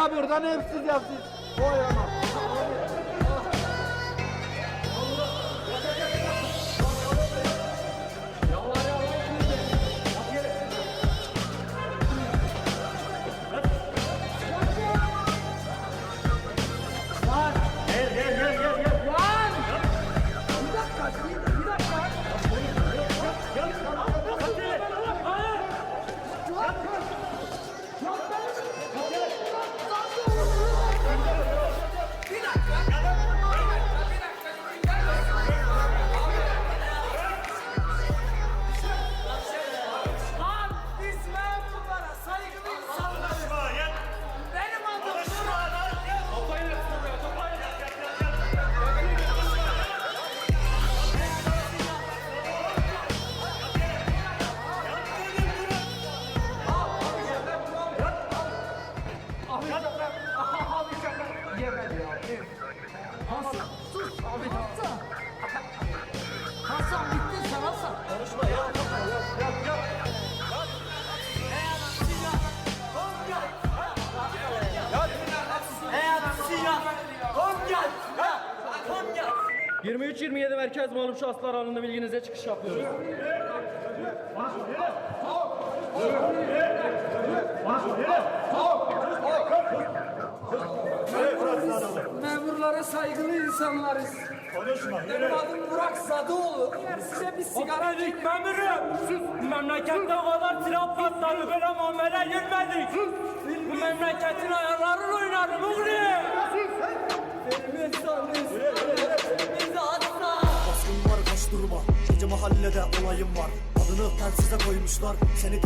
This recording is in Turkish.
abi oradan hepsiz yapsın. Oy ana. Hasan bittin sen Hasan. Ey adam silah! Kom gel! Kom gel! 23-27 merkez malum şahıslar halinde bilginize çıkış yapıyoruz. Memurlara saygılı insanlarız. Konuşma. Benim Yürü. adım Burak Sadıoğlu. Eğer size bir sigara Dedik memurum. Sus. Memlekette o kadar silah patladı böyle muamele girmedik. Bu memleketin ayarlarıyla oynarım oğlum. Bizi atma! Baskın var kaç durma Gece mahallede olayım var Adını telsize koymuşlar Seni tek